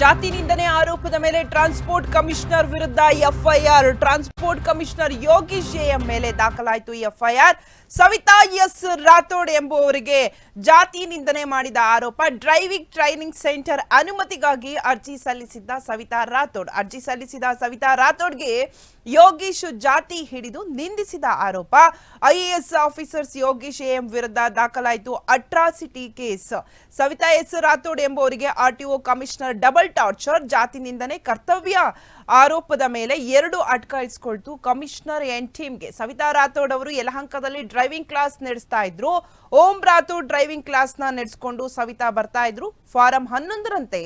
ಜಾತಿ ನಿಂದನೆ ಆರೋಪದ ಮೇಲೆ ಟ್ರಾನ್ಸ್ಪೋರ್ಟ್ ಕಮಿಷನರ್ ವಿರುದ್ಧ FIR. Transport commissioner Yogish M ಮೇಲೆ ದಾಖಲಾಯಿತು ಎಫ್ಐಆರ್. ಸವಿತಾ ಎಸ್ ರಾಥೋಡ್ ಎಂಬುವರಿಗೆ ಜಾತಿ ನಿಂದನೆ ಮಾಡಿದ ಆರೋಪ. ಡ್ರೈವಿಂಗ್ ಟ್ರೈನಿಂಗ್ ಸೆಂಟರ್ ಅನುಮತಿಗಾಗಿ ಅರ್ಜಿ ಸಲ್ಲಿಸಿದ್ದ ಸವಿತಾ ರಾಥೋಡ್. ಅರ್ಜಿ ಸಲ್ಲಿಸಿದ ಸವಿತಾ ರಾಥೋಡ್ಗೆ ಯೋಗೀಶ್ ಜಾತಿ ಹಿಡಿದು ನಿಂದಿಸಿದ ಆರೋಪ. ಐಎಎಸ್ ಆಫೀಸರ್ಸ್ ಯೋಗೀಶ್ ಎಂ ವಿರುದ್ಧ ದಾಖಲಾಯಿತು atrocity case. Savita S Rathod ಎಂಬುವರಿಗೆ RTO commissioner double torture ಜಾತಿ ನಿಂದನೆ ಕರ್ತವ್ಯ. ಆರೋಪದ ಮೇಲೆ ಎರಡು ಅಟ್ಕಾಯಿಸ್ಕೊಳ್ತು ಕಮಿಷನರ್ ಎನ್ ಟೀಮ್ಗೆ. ಸವಿತಾ ರಾಥೋಡ್ ಅವರು ಯಲಹಂಕದಲ್ಲಿ ಡ್ರೈವಿಂಗ್ ಕ್ಲಾಸ್ ನಡೆಸ್ತಾ ಇದ್ರು. ಓಂ ರಾಥೋಡ್ ಡ್ರೈವಿಂಗ್ ಕ್ಲಾಸ್ನ ನಡೆಸ್ಕೊಂಡು ಸವಿತಾ ಬರ್ತಾ ಇದ್ರು. ಫಾರಂ ಹನ್ನೊಂದರಂತೆ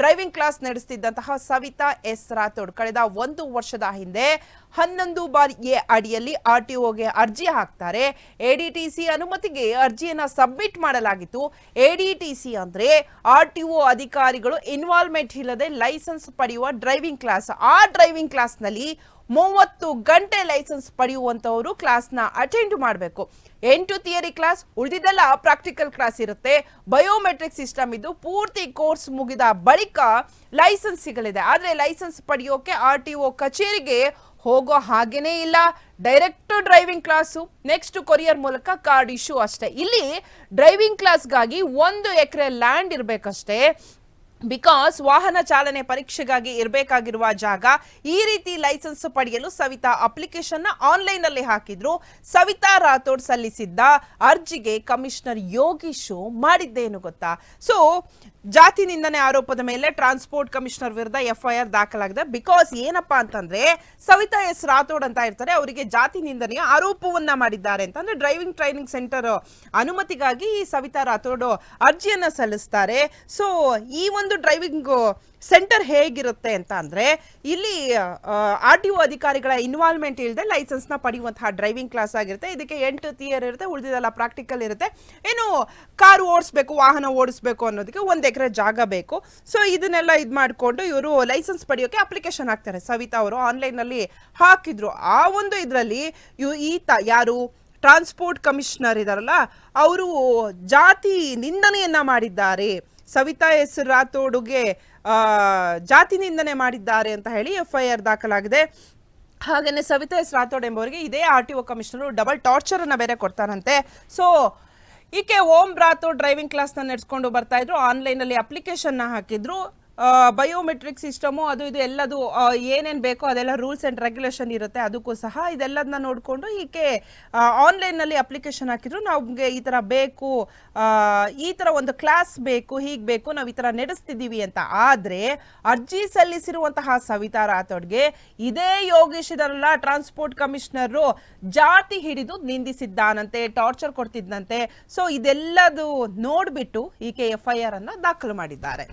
ಡ್ರೈವಿಂಗ್ ಕ್ಲಾಸ್ ನಡೆಸ್ತಿದ್ದಂತಹ ಸವಿತಾ ಎಸ್ ರಾಥೋಡ್ ಕಳೆದ ಒಂದು ವರ್ಷದ ಹಿಂದೆ ಹನ್ನೊಂದು ಬಾರಿ ಎ ಅಡಿಯಲ್ಲಿ ಆರ್ ಟಿ ಒಗೆ ಅರ್ಜಿ ಹಾಕ್ತಾರೆ. ಎಡಿಟಿಸಿ ಅನುಮತಿಗೆ ಅರ್ಜಿಯನ್ನ ಸಬ್ಮಿಟ್ ಮಾಡಲಾಗಿತ್ತು. ಎಡಿಟಿಸಿ ಅಂದ್ರೆ ಆರ್ ಟಿ ಒ ಅಧಿಕಾರಿಗಳು ಇನ್ವಾಲ್ವ್ಮೆಂಟ್ ಇಲ್ಲದೆ ಲೈಸೆನ್ಸ್ ಪಡೆಯುವ ಡ್ರೈವಿಂಗ್ ಕ್ಲಾಸ್ ಆ ಡ್ರೈವಿಂಗ್ ಕ್ಲಾಸ್ನಲ್ಲಿ ಮೂವತ್ತು ಗಂಟೆ ಲೈಸೆನ್ಸ್ ಪಡೆಯುವಂತವರು ಕ್ಲಾಸ್ನ ಅಟೆಂಡ್ ಮಾಡಬೇಕು. ಎಂಟು ಥಿಯರಿ ಕ್ಲಾಸ್, ಉಳಿದಿದ್ದೆಲ್ಲ ಪ್ರಾಕ್ಟಿಕಲ್ ಕ್ಲಾಸ್ ಇರುತ್ತೆ. ಬಯೋಮೆಟ್ರಿಕ್ ಸಿಸ್ಟಮ್ ಇದು ಪೂರ್ತಿ ಕೋರ್ಸ್ ಮುಗಿದ ಬಳಿಕ ಲೈಸೆನ್ಸ್ ಸಿಗಲಿದೆ. ಆದರೆ ಲೈಸೆನ್ಸ್ ಪಡೆಯೋಕೆ ಆರ್ ಟಿ ಒ ಕಚೇರಿಗೆ ಹೋಗೋ ಹಾಗೇನೇ ಇಲ್ಲ. Direct driving class, next courier ಮೂಲಕ ಕಾರ್ಡ್ ಇಶ್ಯೂ ಅಷ್ಟೇ. ಇಲ್ಲಿ ಡ್ರೈವಿಂಗ್ ಕ್ಲಾಸ್ಗಾಗಿ ಒಂದು ಎಕರೆ ಲ್ಯಾಂಡ್ ಇರಬೇಕಷ್ಟೇ. ಬಿಕಾಸ್ ವಾಹನ ಚಾಲನೆ ಪರೀಕ್ಷೆಗಾಗಿ ಇರಬೇಕಾಗಿರುವ ಜಾಗ ಈ ರೀತಿ ಲೈಸೆನ್ಸ್ ಪಡೆಯಲು ಸವಿತಾ ಅಪ್ಲಿಕೇಶನ್ ಆನ್ಲೈನ್ ಅಲ್ಲಿ ಹಾಕಿದ್ರು. ಸವಿತಾ ರಾಥೋಡ್ ಸಲ್ಲಿಸಿದ್ದ ಅರ್ಜಿಗೆ ಕಮಿಷನರ್ ಯೋಗೀಶು ಮಾಡಿದ್ದೇನು ಗೊತ್ತಾ? ಸೊ ಜಾತಿ ನಿಂದನೆ ಆರೋಪದ ಮೇಲೆ ಟ್ರಾನ್ಸ್ಪೋರ್ಟ್ ಕಮಿಷನರ್ ವಿರುದ್ಧ ಎಫ್ಐಆರ್ ದಾಖಲಾಗಿದೆ. ಬಿಕಾಸ್ ಏನಪ್ಪಾ ಅಂತಂದ್ರೆ, ಸವಿತಾ ಎಸ್ ರಾಥೋಡ್ ಅಂತ ಇರ್ತಾರೆ. ಅವರಿಗೆ ಜಾತಿ ನಿಂದನೆಯ ಆರೋಪವನ್ನ ಮಾಡಿದ್ದಾರೆ ಅಂತಂದ್ರೆ ಡ್ರೈವಿಂಗ್ ಟ್ರೈನಿಂಗ್ ಸೆಂಟರ್ ಅನುಮತಿಗಾಗಿ ಈ ಸವಿತಾ ರಾಥೋಡ್ ಅರ್ಜಿಯನ್ನ ಸಲ್ಲಿಸ್ತಾರೆ. ಸೊ ಈ ಒಂದು ಡ್ರೈವಿಂಗ್ ಸೆಂಟರ್ ಹೇಗಿರುತ್ತೆ ಅಂತ ಅಂದರೆ, ಇಲ್ಲಿ ಆರ್ ಟಿ ಒ ಅಧಿಕಾರಿಗಳ ಇನ್ವಾಲ್ವ್ಮೆಂಟ್ ಇಲ್ಲದೆ ಲೈಸೆನ್ಸ್ನ ಪಡೆಯುವಂತಹ ಡ್ರೈವಿಂಗ್ ಕ್ಲಾಸ್ ಆಗಿರುತ್ತೆ. ಇದಕ್ಕೆ ಎಂಟು ಥಿಯರ್ ಇರುತ್ತೆ, ಉಳಿದಿದೆಲ್ಲ ಪ್ರಾಕ್ಟಿಕಲ್ ಇರುತ್ತೆ. ಏನು ಕಾರು ಓಡಿಸ್ಬೇಕು, ವಾಹನ ಓಡಿಸ್ಬೇಕು ಅನ್ನೋದಕ್ಕೆ ಒಂದು ಎಕರೆ ಜಾಗ ಬೇಕು. ಸೊ ಇದನ್ನೆಲ್ಲ ಇದು ಮಾಡಿಕೊಂಡು ಇವರು ಲೈಸೆನ್ಸ್ ಪಡೆಯೋಕೆ ಅಪ್ಲಿಕೇಶನ್ ಹಾಕ್ತಾರೆ. ಸವಿತಾ ಅವರು ಆನ್ಲೈನಲ್ಲಿ ಹಾಕಿದ್ರು. ಆ ಒಂದು ಇದರಲ್ಲಿ ಇವ್ ಈತ ಯಾರು? ಟ್ರಾನ್ಸ್ಪೋರ್ಟ್ ಕಮಿಷನರ್ ಇದಾರಲ್ಲ, ಅವರು ಜಾತಿ ನಿಂದನೆಯನ್ನ ಮಾಡಿದ್ದಾರೆ. ಸವಿತಾ ಎಸ್ ರಾಥೋಡ್ಗೆ ಜಾತಿ ನಿಂದನೆ ಮಾಡಿದ್ದಾರೆ ಅಂತ ಹೇಳಿ ಎಫ್ ಐ ಆರ್ ದಾಖಲಾಗಿದೆ. ಹಾಗೆಯೇ ಸವಿತಾ ಎಸ್ ರಾಥೋಡ್ ಎಂಬವರಿಗೆ ಇದೇ R T O commissioner double torture ಅನ್ನ ಬೇರೆ ಕೊಡ್ತಾರಂತೆ. ಸೊ, ಈಕೆ ಓಂ ರಾಥೋಡ್ ಡ್ರೈವಿಂಗ್ ಕ್ಲಾಸ್ನ ನಡೆಸ್ಕೊಂಡು ಬರ್ತಾ ಇದ್ರು ಆನ್ಲೈನ್ ಅಲ್ಲಿ ಅಪ್ಲಿಕೇಶನ್ ಹಾಕಿದ್ರು. ಬಯೋಮೆಟ್ರಿಕ್ ಸಿಸ್ಟಮು ಅದು ಇದು ಎಲ್ಲದು ಏನೇನು ಬೇಕೋ ಅದೆಲ್ಲ ರೂಲ್ಸ್ ಆ್ಯಂಡ್ ರೆಗ್ಯುಲೇಷನ್ ಇರುತ್ತೆ, ಅದಕ್ಕೂ ಸಹ ಇದೆಲ್ಲದನ್ನ ನೋಡಿಕೊಂಡು ಈಕೆ ಆನ್ಲೈನಲ್ಲಿ ಅಪ್ಲಿಕೇಶನ್ ಹಾಕಿದ್ರು, ನಮಗೆ ಈ ಥರ ಬೇಕು ಈ ಥರ ಒಂದು ಕ್ಲಾಸ್ ಬೇಕು, ಹೀಗೆ ಬೇಕು, ನಾವು ಈ ಥರ ನಡೆಸ್ತಿದ್ದೀವಿ ಅಂತ. ಆದರೆ, ಅರ್ಜಿ ಸಲ್ಲಿಸಿರುವಂತಹ ಸವಿತಾ ರಾಥೋಡ್ಗೆ ಇದೇ ಯೋಗೇಶ್ ಇದರಲ್ಲ ಟ್ರಾನ್ಸ್ಪೋರ್ಟ್ ಕಮಿಷನರು ಜಾತಿ ಹಿಡಿದು ನಿಂದಿಸಿದ್ದಾನಂತೆ ಟಾರ್ಚರ್ ಕೊಡ್ತಿದ್ದಂತೆ ಸೊ ಇದೆಲ್ಲದು ನೋಡಿಬಿಟ್ಟು ಈಕೆ ಎಫ್ ಐ ಆರ್ ಅನ್ನ ದಾಖಲು ಮಾಡಿದ್ದಾರೆ.